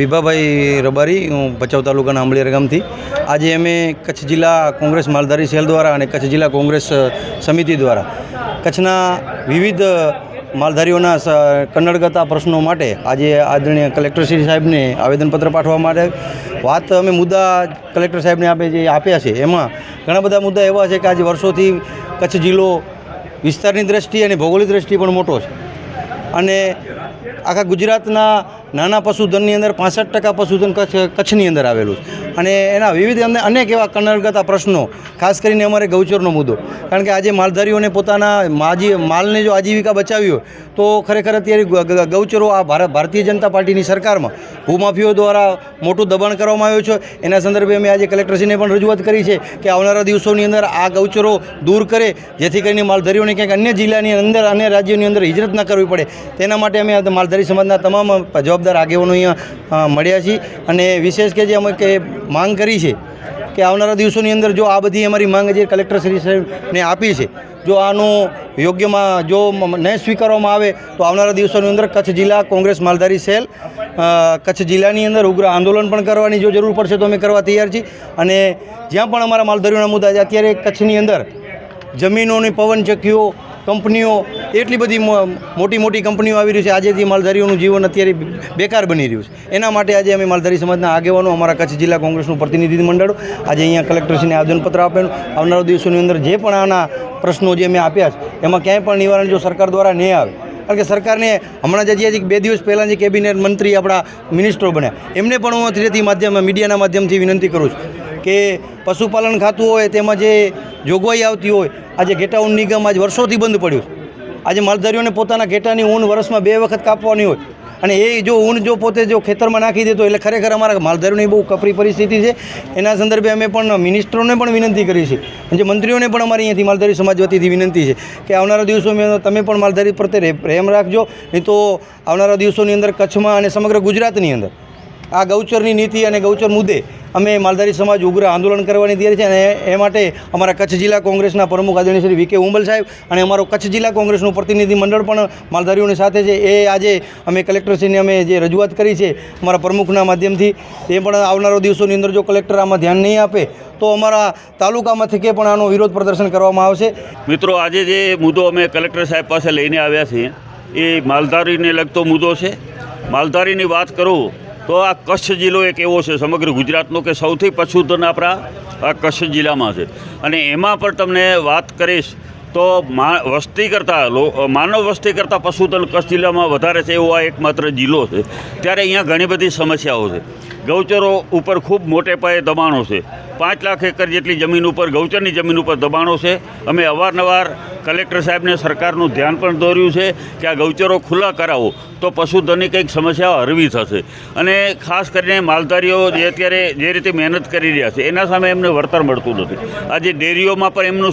વિભાભાઈ રબારી, હું ભચાઉ તાલુકાના આંબળિયાર ગામથી. આજે અમે કચ્છ જિલ્લા કોંગ્રેસ માલધારી સેલ દ્વારા અને કચ્છ જિલ્લા કોંગ્રેસ સમિતિ દ્વારા કચ્છના વિવિધ માલધારીઓના કન્નડગતા પ્રશ્નો માટે આજે આદરણીય કલેક્ટરશ્રી સાહેબને આવેદનપત્ર પાઠવવા માટે વાત અમે મુદ્દા કલેક્ટર સાહેબને આપે જે આપ્યા છે, એમાં ઘણા બધા મુદ્દા એવા છે કે આજે વર્ષોથી કચ્છ જિલ્લો વિસ્તારની દ્રષ્ટિએ અને ભૌગોલિક દ્રષ્ટિએ પણ મોટો છે. અને આખા ગુજરાતના નાના પશુધનની અંદર પાસઠ ટકા પશુધન કચ્છ, કચ્છની અંદર આવેલું છે. અને એના વિવિધ અમને અનેક એવા કન્નડગતા પ્રશ્નો, ખાસ કરીને અમારે ગૌચરનો મુદ્દો. કારણ કે આજે માલધારીઓને પોતાના માજી, માલને જો આજીવિકા બચાવી હોય, તો ખરેખર અત્યારે ગૌચરો આ ભારત, ભારતીય જનતા પાર્ટીની સરકારમાં ભૂમાફીઓ દ્વારા મોટું દબાણ કરવામાં આવ્યું છે. એના સંદર્ભે અમે આજે કલેક્ટરશ્રીને પણ રજૂઆત કરી છે કે આવનારા દિવસોની અંદર આ ગૌચરો દૂર કરે, જેથી કરીને માલધારીઓને ક્યાંક અન્ય જિલ્લાની અંદર અન્ય રાજ્યોની અંદર હિજરત ન કરવી પડે. તેના માટે અમે માલધારી સમાજના તમામ જવાબદાર આગેવાનો અહીંયા મળ્યા છીએ અને વિશેષ કે જે અમે કે માંગ કરી છે કે આવનારા દિવસોની અંદર જો આ બધી અમારી માંગ જે કલેક્ટર શ્રી સાહેબને આપી છે, જો આનું યોગ્યમાં જો નહીં સ્વીકારવામાં આવે, તો આવનારા દિવસોની અંદર કચ્છ જિલ્લા કોંગ્રેસ માલધારી સેલ કચ્છ જિલ્લાની અંદર ઉગ્ર આંદોલન પણ કરવાની જો જરૂર પડશે તો અમે કરવા તૈયાર છીએ. અને જ્યાં પણ અમારા માલધારીઓના મુદ્દા અત્યારે કચ્છની અંદર જમીનોની પવનચક્કીઓ કંપનીઓ, એટલી બધી મોટી મોટી કંપનીઓ આવી રહી છે. આજેથી માલધારીઓનું જીવન અત્યારે બેકાર બની રહ્યું છે. એના માટે આજે અમે માલધારી સમાજના આગેવાનો, અમારા કચ્છ જિલ્લા કોંગ્રેસનું પ્રતિનિધિ મંડળ આજે અહીંયા કલેક્ટરશ્રીને આવેદનપત્ર આપેલું આવનારા દિવસોની અંદર જે પણ આના પ્રશ્નો જે અમે આપ્યા છે, એમાં ક્યાંય પણ નિવારણ જો સરકાર દ્વારા નહીં આવે. કારણ કે સરકારને હમણાં જે હજી બે દિવસ પહેલાં જે કેબિનેટ મંત્રી આપણા મિનિસ્ટરો બન્યા. એમને પણ હું અત્યારેથી માધ્યમ, મીડિયાના માધ્યમથી વિનંતી કરું છું. કે પશુપાલન ખાતું હોય, તેમાં જે જોગવાઈ આવતી હોય, આજે ઘેટા ઊન નિગમ આજ વર્ષોથી બંધ પડ્યું આજે માલધારીઓને પોતાના ઘેટાની ઊન વર્ષમાં બે વખત કાપવાની હોય. અને એ જો ઊન જો પોતે જો ખેતરમાં નાખી દેતો એટલે ખરેખર અમારા માલધારીઓની બહુ કપરી પરિસ્થિતિ છે. એના સંદર્ભે અમે પણ મિનિસ્ટરોને પણ વિનંતી કરી છે. જે મંત્રીઓને પણ અમારી અહીંયાથી માલધારી સમાજ વતીથી વિનંતી છે કે આવનારા દિવસોમાં તમે પણ માલધારી પ્રત્યે પ્રેમ રાખજો. નહીં તો આવનારા દિવસોની અંદર કચ્છમાં અને સમગ્ર ગુજરાતની અંદર આ ગૌચરની નીતિ અને ગૌચર મુદ્દે અમે માલધારી સમાજ ઉગ્ર આંદોલન કરવાની તૈયારી છે અને એ માટે અમારા કચ્છ જિલ્લા કોંગ્રેસના પ્રમુખ આદરણીય શ્રી વીકે ઉંબલ સાહેબ અને અમારો કચ્છ જિલ્લા કોંગ્રેસનું પ્રતિનિધિ મંડળ પણ માલધારીઓની સાથે છે. એ આજે અમે કલેક્ટરશ્રીને અમે જે રજૂઆત કરી છે અમારા પ્રમુખના માધ્યમથી, એ પણ આવનારો દિવસોની અંદર જો કલેક્ટર આમાં ધ્યાન નહીં આપે, તો અમારા તાલુકામાંથી કે પણ આનો વિરોધ પ્રદર્શન કરવામાં આવશે. મિત્રો, આજે જે મુદ્દો અમે કલેક્ટર સાહેબ પાસે લઈને આવ્યા છીએ, એ માલધારીને લગતો મુદ્દો છે. માલધારીની વાત કરું તો આ કચ્છ જિલ્લો એક એવો છે, સમગ્ર ગુજરાતનો કે સૌથી પશુધન આપણા આ કચ્છ જિલ્લામાં છે. અને એમાં પણ તમને વાત કરીશ તો વસ્તી કરતાં લો, માનવ વસ્તી કરતાં પશુધન કચ્છ જિલ્લામાં વધારે છે એવો આ એકમાત્ર જિલ્લો છે. ત્યારે અહીંયા ઘણી બધી સમસ્યાઓ છે. ગૌચરો ઉપર ખૂબ મોટે પાયે દબાણો છે. પાંચ લાખ એકર જેટલી જમીન ઉપર, ગૌચરની જમીન ઉપર દબાણો છે. અમે અવારનવાર કલેક્ટર સાહેબને સરકારનું ધ્યાન પણ દોર્યું છે કે આ ગૌચરો ખુલ્લા કરાવો, તો પશુધનની કંઈક સમસ્યાઓ હળવી થશે. અને ખાસ કરીને માલધારીઓ જે અત્યારે જે રીતે મહેનત કરી રહ્યા છે, એના સામે એમને વળતર મળતું નથી. આજે ડેરીઓમાં પણ એમનું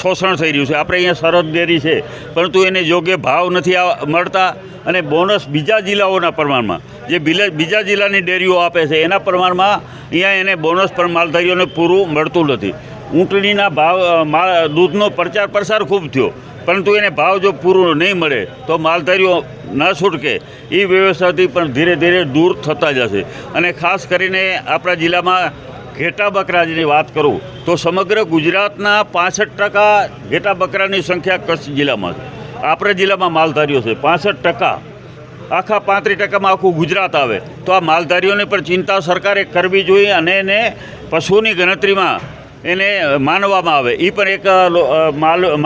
શોષણ થઈ રહ્યું છે. આપણે અહીંયા સરહદ ડેરી છે, પરંતુ એને યોગ્ય ભાવ નથી મળતા અને બોનસ બીજા જિલ્લાઓના પ્રમાણમાં, જે બીજા જિલ્લાની ડેરીઓ આપે છે, એના પ્રમાણમાં અહીંયા એને બોનસ પણ માલધારીઓને પૂરું મળતું નથી. ઊંટણીના ભાવ દૂધનો પ્રચાર પ્રસાર ખૂબ થયો. પરંતુ એને ભાવ જો પૂરો નહીં મળે, તો માલધારીઓ ન છૂટકે. એ વ્યવસ્થાથી પણ ધીરે ધીરે દૂર થતા જશે. અને ખાસ કરીને આપણા જિલ્લામાં ઘેટા બકરાની વાત કરું, તો સમગ્ર ગુજરાતના પાસઠ ટકા ઘેટા બકરાની સંખ્યા કચ્છ જિલ્લામાં છે. આપણા જિલ્લામાં માલધારીઓ છે પાસઠ ટકા. આખા પાંત્રીસ ટકામાં આખું ગુજરાત આવે. તો આ માલધારીઓની પણ ચિંતા સરકારે કરવી જોઈએ અને એને પશુની ગણતરીમાં એને માનવામાં આવે. એ પણ એક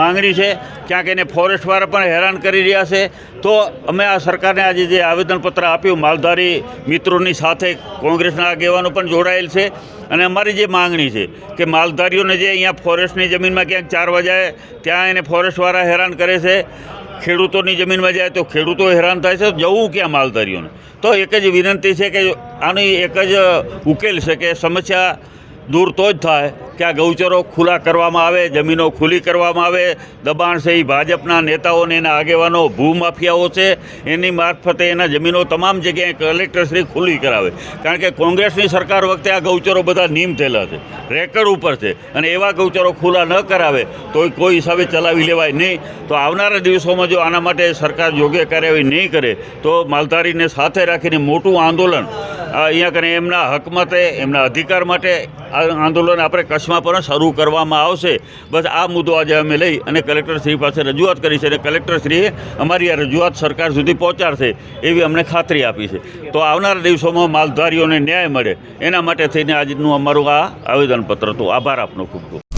માંગણી છે. ક્યાંક એને ફોરેસ્ટવાળા પણ હેરાન કરી રહ્યા છે. તો અમે આ સરકારને આજે જે આવેદનપત્ર આપ્યું, માલધારી મિત્રોની સાથે કોંગ્રેસના આગેવાનો પણ જોડાયેલ છે. અને અમારી જે માંગણી છે કે માલધારીઓને જે અહીંયા ફોરેસ્ટની જમીનમાં ક્યાંક ચારવા જાય, ત્યાં એને ફોરેસ્ટવાળા હેરાન કરે છે. ખેડૂતોની જમીનમાં જાય તો ખેડૂતો હેરાન થાય છે. જવું ક્યાં માલધારીઓને? તો એક જ વિનંતી છે કે આની એક જ ઉકેલ છે કે સમસ્યા દૂર તો જ થાય. કે આ ગૌચરો ખુલ્લા કરવામાં આવે, જમીનો ખુલ્લી કરવામાં આવે, દબાણ છે એ ભાજપના નેતાઓને, એના આગેવાનો ભૂમાફિયાઓ છે, એની મારફતે એના જમીનો તમામ જગ્યાએ કલેક્ટરશ્રી ખુલ્લી કરાવે. કારણ કે કોંગ્રેસની સરકાર વખતે આ ગૌચરો બધા નીમ થયેલા છે, રેકર્ડ ઉપર છે, અને એવા ગૌચરો ખુલ્લા ન કરાવે તો કોઈ હિસાબે ચલાવી લેવાય નહીં. તો આવનારા દિવસોમાં જો આના માટે સરકાર યોગ્ય કાર્યવાહી નહીં કરે, તો માલધારીને સાથે રાખીને મોટું આંદોલન અહીંયા કને એમના હક માટે એમના અધિકાર માટે આંદોલન આપણે કચ્છમાં પણ શરૂ કરવામાં આવશે. બસ આ મુદ્દો આજે અમે લઈ અને કલેક્ટરશ્રી પાસે રજૂઆત કરી છે અને કલેક્ટરશ્રીએ અમારી આ રજૂઆત સરકાર સુધી પહોંચાડશે એવી અમને ખાતરી આપી છે. તો આવનારા દિવસોમાં માલધારીઓને ન્યાય મળે. એના માટે થઈને આજનું અમારું આ આવેદનપત્ર. હતું આભાર આપનો ખૂબ ખૂબ.